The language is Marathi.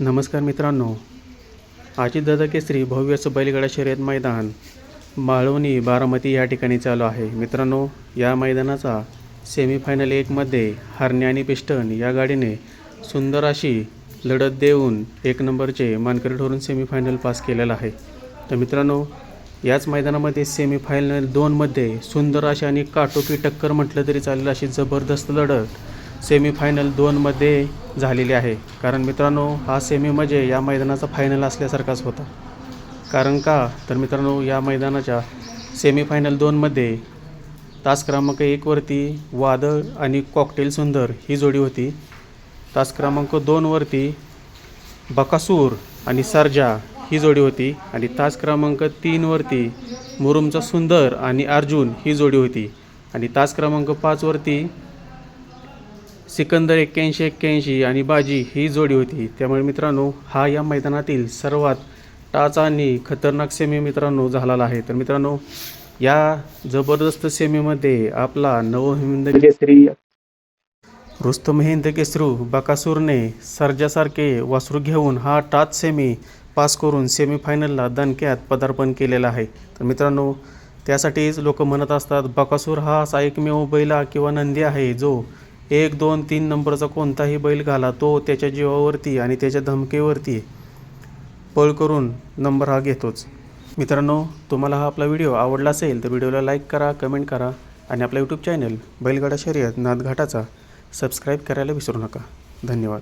नमस्कार मित्रांनो. अजितदादा केसरी भव्य असं बैलगाडा शर्यत मैदान माळवणी बारामती या ठिकाणी चालू आहे. मित्रांनो या मैदानाचा सेमीफायनल एकमध्ये हरणे आणि पिस्टन या गाडीने सुंदर अशी लढत देऊन एक नंबरचे मानकरी ठरून सेमीफायनल पास केलेला आहे. तर मित्रांनो याच मैदानामध्ये सेमीफायनल दोनमध्ये सुंदर अशी आणि काटोकी टक्कर म्हटलं तरी चालेल अशी जबरदस्त लढत सेमीफायनल दोनमध्ये झालेली आहे. कारण मित्रांनो हा सेमी म्हणजे या मैदानाचा फायनल असल्यासारखाच होता. कारण का? तर मित्रांनो या मैदानाच्या सेमीफायनल दोनमध्ये तास क्रमांक एकवरती वादळ आणि कॉकटेल सुंदर ही जोडी होती. तास क्रमांक दोनवरती बकासूर आणि सर्जा ही जोडी होती. आणि तास क्रमांक तीनवरती मुरुमचा सुंदर आणि अर्जुन ही जोडी होती. आणि तास क्रमांक पाचवरती सिकंदर एक्क्याऐंशी एक्क्याऐंशी आणि बाजी ही जोडी होती. त्यामुळे मित्रांनो हा या मैदानातील सर्वात टाचा आणि खतरनाक सेमी मित्रांनो झालेला आहे. तर मित्रांनो या जबरदस्त सेमीमध्ये आपला नवहिंद केसरी रुस्तम हिंद केसरू बकासूरने सर्जासारखे वासरू घेऊन हा टाच सेमी पास करून सेमीफायनलला दणक्यात पदार्पण केलेलं आहे. तर मित्रांनो त्यासाठीच लोक म्हणत असतात बकासूर हा असा एकमेव बैला किंवा नंदी आहे जो एक दोन तीन नंबरचा कोणताही बैल घाला तो त्याच्या जीवावरती आणि त्याच्या धमकीवरती पळ करून नंबर हा घेतोच. मित्रांनो तुम्हाला हा आपला व्हिडिओ आवडला असेल तर व्हिडिओला लाईक करा कमेंट करा आणि आपला यूट्यूब चॅनल बैलगाडा शर्यत नादघाटाचा सबस्क्राईब करायला विसरू नका. धन्यवाद.